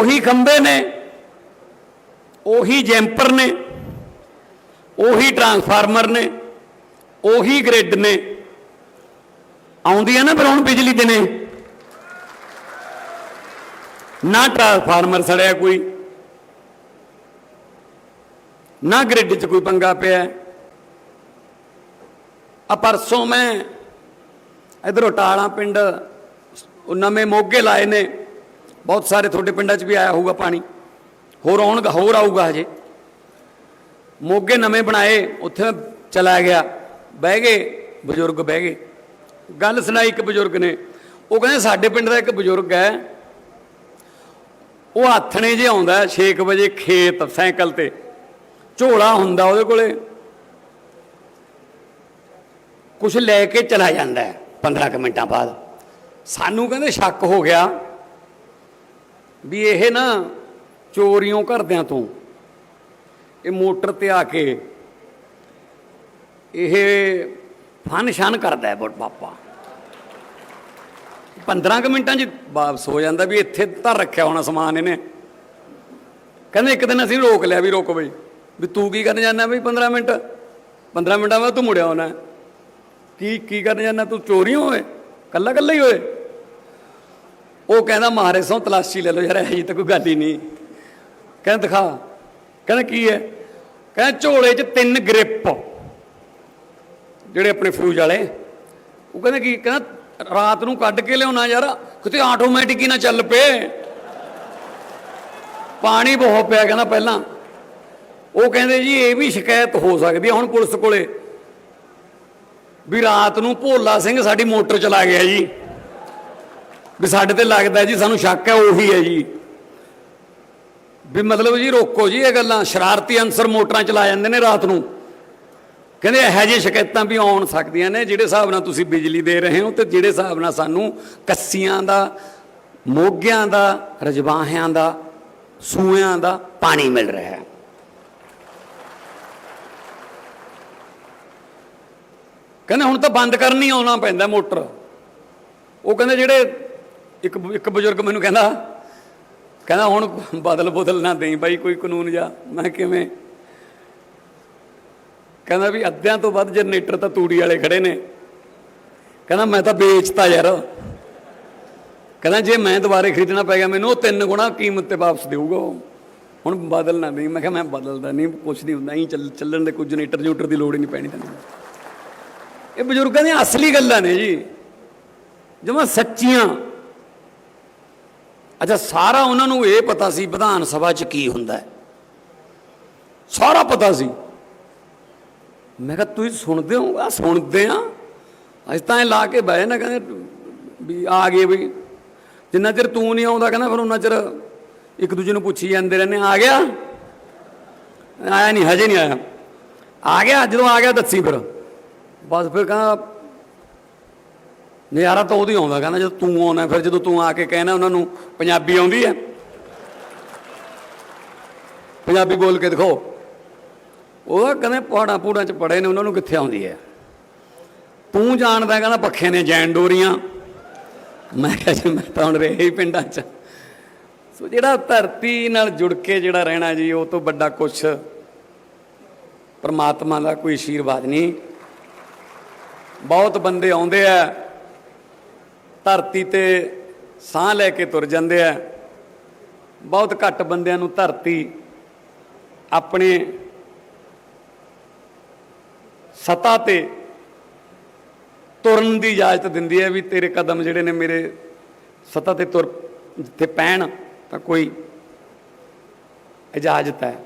ਉਹੀ ਖੰਭੇ ਨੇ, ਉਹੀ ਜੈਂਪਰ ਨੇ, ਉਹੀ ਟਰਾਂਸਫਾਰਮਰ ਨੇ, ਉਹੀ ਗ੍ਰਿਡ ਨੇ। ਆਉਂਦੀ ਹੈ ਨਾ ਪਰ ਹੁਣ ਬਿਜਲੀ ਦਿਨੇ ਨਾ। ਟਰਾਂਸਫਾਰਮਰ ਸੜਿਆ ਕੋਈ, ਨਾ ਗ੍ਰਿਡ 'ਚ ਕੋਈ ਪੰਗਾ ਪਿਆ। ਆ ਪਰਸੋਂ ਮੈਂ ਇਧਰੋਂ ਟਾਲਾ ਪਿੰਡ ਨਵੇਂ ਮੋਗੇ ਲਾਏ ਨੇ। ਬਹੁਤ ਸਾਰੇ ਤੁਹਾਡੇ ਪਿੰਡਾਂ 'ਚ ਵੀ ਆਇਆ ਹੋਊਗਾ ਪਾਣੀ। ਹੋਰ ਆਉਣਗਾ, ਹੋਰ ਆਊਗਾ ਹਜੇ। ਮੋਗੇ ਨਵੇਂ ਬਣਾਏ, ਉੱਥੇ ਚਲਾ ਗਿਆ। ਬਹਿ ਗਏ, ਬਜ਼ੁਰਗ ਬਹਿ ਗਏ। ਗੱਲ ਸੁਣਾਈ ਇੱਕ ਬਜ਼ੁਰਗ ਨੇ। ਉਹ ਕਹਿੰਦੇ, ਸਾਡੇ ਪਿੰਡ ਦਾ ਇੱਕ ਬਜ਼ੁਰਗ ਹੈ। ਉਹ ਆਥਣੇ ਜੇ ਆਉਂਦਾ 6 ਵਜੇ ਖੇਤ, ਸਾਈਕਲ ਤੇ। ਝੋਲਾ ਹੁੰਦਾ ਉਹਦੇ ਕੋਲੇ। ਕੁਝ ਲੈ ਕੇ ਚਲਾ ਜਾਂਦਾ ਹੈ 15 ਕੁ ਮਿੰਟਾਂ ਬਾਅਦ। ਸਾਨੂੰ ਕਹਿੰਦੇ, ਸ਼ੱਕ ਹੋ ਗਿਆ। ਵੀ ਇਹ ਨਾ ਚੋਰੀਆਂ ਕਰਦਿਆਂ ਤੋਂ। ਇਹ ਮੋਟਰ ਤੇ ਆ ਕੇ ਇਹ ਫਨ ਸ਼ਨ ਕਰਦਾ ਹੈ ਬੋਟ ਪਾਪਾ 15 ਕੁ ਮਿੰਟਾਂ 'ਚ ਵਾਪਸ ਹੋ ਜਾਂਦਾ ਵੀ ਇੱਥੇ ਧਰ ਰੱਖਿਆ ਹੋਣਾ ਸਮਾਨ ਇਹਨੇ। ਕਹਿੰਦੇ ਇੱਕ ਦਿਨ ਅਸੀਂ ਰੋਕ ਲਿਆ ਵੀ ਰੁਕ ਬਈ। ਵੀ ਤੂੰ ਕੀ ਕਰਨ ਜਾਂਦਾ ਬਈ 15 ਮਿੰਟ? 15 ਮਿੰਟਾਂ ਬਾਅਦ ਤੂੰ ਮੁੜਿਆ ਹੋਣਾ ਕੀ ਕੀ ਕਰਨ ਜਾਂਦਾ? ਤੂੰ ਚੋਰੀ ਹੋਏ ਕੱਲਾ ਕੱਲਾ ਹੀ ਹੋਏ ਉਹ ਕਹਿੰਦਾ, ਮਹਾਰਾਜ ਸੋਂ ਤਲਾਸ਼ੀ ਲੈ ਲਓ ਯਾਰ, ਇਹ ਤਾਂ ਕੋਈ ਗੱਲ ਹੀ ਨਹੀਂ। ਕਹਿੰਦਾ, ਦਿਖਾ। ਕਹਿੰਦਾ, ਕੀ ਹੈ? ਕਹਿੰਦਾ, ਝੋਲੇ 'ਚ ਤਿੰਨ ਗ੍ਰਿਪ। ਜਿਹੜੇ ਆਪਣੇ ਫੂਜ ਵਾਲੇ। ਉਹ ਕਹਿੰਦਾ, ਕੀ? ਕਹਿੰਦਾ, ਰਾਤ ਨੂੰ ਕੱਢ ਕੇ ਲਿਆਉਣਾ ਯਾਰ, ਕਿਤੇ ਆਟੋਮੈਟਿਕ ਹੀ ਨਾ ਚੱਲ ਪਏ। ਪਾਣੀ ਬਹੁਤ ਪਿਆ, ਕਹਿੰਦਾ, ਪਹਿਲਾਂ। ਉਹ ਕਹਿੰਦੇ, ਜੀ, ਇਹ ਵੀ ਸ਼ਿਕਾਇਤ ਹੋ ਸਕਦੀ ਹੈ ਹੁਣ ਪੁਲਿਸ ਕੋਲੇ ਵੀ ਰਾਤ ਨੂੰ ਭੋਲਾ ਸਿੰਘ ਸਾਡੀ ਮੋਟਰ ਚਲਾ ਗਿਆ ਜੀ। ਵੀ ਸਾਡੇ ਤੇ ਲੱਗਦਾ ਜੀ, ਸਾਨੂੰ ਸ਼ੱਕ ਹੈ, ਉਹੀ ਹੈ ਜੀ। ਵੀ ਮਤਲਬ ਜੀ, ਰੋਕੋ ਜੀ ਇਹ ਗੱਲਾਂ। ਸ਼ਰਾਰਤੀ ਅਨਸਰ ਮੋਟਰਾਂ ਚਲਾ ਜਾਂਦੇ ਨੇ ਰਾਤ ਨੂੰ। ਕਹਿੰਦੇ ਇਹੋ ਜਿਹੀ ਸ਼ਿਕਾਇਤਾਂ ਵੀ ਆਉਣ ਸਕਦੀਆਂ ਨੇ, ਜਿਹੜੇ ਹਿਸਾਬ ਨਾਲ ਤੁਸੀਂ ਬਿਜਲੀ ਦੇ ਰਹੇ ਹੋ ਤੇ ਜਿਹੜੇ ਹਿਸਾਬ ਨਾਲ ਸਾਨੂੰ ਕੱਸੀਆਂ ਦਾ, ਮੋਗਿਆਂ ਦਾ, ਰਜਵਾਹਿਆਂ ਦਾ ਸੂਇਆਂ ਦਾ ਪਾਣੀ ਮਿਲ ਰਿਹਾ ਹੈ। ਕਹਿੰਦੇ ਹੁਣ ਤਾਂ ਬੰਦ ਕਰਨੀ ਆਉਣਾ ਪੈਂਦਾ ਮੋਟਰ। ਉਹ ਕਹਿੰਦੇ ਜਿਹੜੇ ਇੱਕ ਇੱਕ ਬਜ਼ੁਰਗ ਮੈਨੂੰ ਕਹਿੰਦਾ ਕਹਿੰਦਾ ਹੁਣ ਬਦਲ ਬਦਲ ਨਾ ਦੇਈ ਬਾਈ ਕੋਈ ਕਾਨੂੰਨ ਜਾ, ਮੈਂ ਕਿਵੇਂ? ਕਹਿੰਦਾ ਵੀ ਅੱਧਿਆਂ ਤੋਂ ਵੱਧ ਜਨਰੇਟਰ ਤਾਂ ਤੂੜੀ ਵਾਲੇ ਖੜੇ ਨੇ। ਕਹਿੰਦਾ ਮੈਂ ਤਾਂ ਵੇਚਤਾ ਯਾਰ। ਕਹਿੰਦਾ ਜੇ ਮੈਂ ਦੁਬਾਰੇ ਖਰੀਦਣਾ ਪੈ ਗਿਆ ਮੈਨੂੰ ਉਹ ਤਿੰਨ ਗੁਣਾ ਕੀਮਤ ਤੇ ਵਾਪਸ ਦੇਊਗਾ ਉਹ। ਹੁਣ ਬਦਲਣਾ ਨਾ ਮੈਂ ਕਿਹਾ ਮੈਂ ਬਦਲਦਾ ਨਹੀਂ, ਕੁਛ ਨਹੀਂ ਹੁੰਦਾ। ਹੀ ਚੱਲਣ ਦੇ ਕੋਈ ਜਨਰੇਟਰ ਜੂਟਰ ਦੀ ਲੋੜ ਹੀ ਨਹੀਂ ਪੈਣੀ ਤੈਨੂੰ। ਇਹ ਬਜ਼ੁਰਗਾਂ ਦੀਆਂ ਅਸਲੀ ਗੱਲਾਂ ਨੇ ਜੀ। ਜਮਾ ਸੱਚੀਆਂ। ਅੱਛਾ, ਸਾਰਾ ਉਹਨਾਂ ਨੂੰ ਇਹ ਪਤਾ ਸੀ ਵਿਧਾਨ ਸਭਾ 'ਚ ਕੀ ਹੁੰਦਾ ਹੈ। ਸਾਰਾ ਪਤਾ ਸੀ। ਮੈਂ ਕਿਹਾ, ਤੁਸੀਂ ਸੁਣਦੇ ਹੋ? ਆ ਸੁਣਦੇ ਆ। ਅਸੀਂ ਤਾਂ ਇਹ ਲਾ ਕੇ ਬਹਿ ਨਾ ਕਹਿੰਦੇ ਵੀ ਆ ਗਏ ਵੀ ਜਿੰਨਾ ਚਿਰ ਤੂੰ ਨਹੀਂ ਆਉਂਦਾ, ਕਹਿੰਦਾ ਫਿਰ ਉਹਨਾਂ ਚਿਰ ਇੱਕ ਦੂਜੇ ਨੂੰ ਪੁੱਛੀ ਜਾਂਦੇ ਰਹਿੰਦੇ ਆ ਗਿਆ? ਆਇਆ ਨਹੀਂ, ਹਜੇ ਨਹੀਂ ਆਇਆ। ਆ ਗਿਆ, ਜਦੋਂ ਆ ਗਿਆ, ਦੱਸੀ ਫਿਰ। ਬਸ ਫਿਰ ਕਹਿੰਦਾ ਨਜ਼ਾਰਾ ਤਾਂ ਉਹਦੀ ਆਉਂਦਾ, ਕਹਿੰਦਾ ਜਦੋਂ ਤੂੰ ਆਉਣਾ, ਫਿਰ ਜਦੋਂ ਤੂੰ ਆ ਕੇ ਕਹਿਣਾ, ਉਹਨਾਂ ਨੂੰ ਪੰਜਾਬੀ ਆਉਂਦੀ ਹੈ। ਪੰਜਾਬੀ ਬੋਲ ਕੇ ਦਿਖਾਓ। ਉਹ ਕਹਿੰਦੇ ਪਹਾੜਾਂ ਪੂੜਾਂ ਚ ਪੜੇ ਨੇ, ਉਹਨਾਂ ਨੂੰ ਕਿੱਥੇ ਆਉਂਦੀ ਹੈ? ਤੂੰ ਜਾਣਦਾ, ਕਹਿੰਦਾ ਪੱਖੇ ਨੇ ਜੈਨ ਡੋਰੀਆਂ। ਮੈਂ ਕਿਹਾ ਜੀ, ਮੈਂ ਤਾਂ ਹੁਣ ਰਹੇ ਹੀ ਪਿੰਡਾਂ ਚ। ਸੋ ਜਿਹੜਾ ਧਰਤੀ ਨਾਲ ਜੁੜ ਕੇ ਜਿਹੜਾ ਰਹਿਣਾ ਜੀ, ਉਹ ਤੋਂ ਵੱਡਾ ਕੁਛ ਪਰਮਾਤਮਾ ਦਾ ਕੋਈ ਆਸ਼ੀਰਵਾਦ ਨਹੀਂ। ਬਹੁਤ ਬੰਦੇ ਆਉਂਦੇ ਆ। ਧਰਤੀ ਤੇ ਸਾਹ ਲੈ ਕੇ ਤੁਰ ਜਾਂਦੇ ਆ। ਬਹੁਤ ਘੱਟ ਬੰਦਿਆਂ ਨੂੰ ਧਰਤੀ ਆਪਣੇ ਸਤਾ ਤੇ ਤੁਰਨ ਦੀ ਇਜਾਜ਼ਤ ਦਿੰਦੀ ਹੈ ਵੀ ਤੇਰੇ ਕਦਮ ਜਿਹੜੇ ਨੇ ਮੇਰੇ ਸਤਾ ਤੇ ਤੁਰ, ਜਿੱਥੇ ਪੈਣ ਤਾਂ ਕੋਈ ਇਜਾਜ਼ਤ ਹੈ।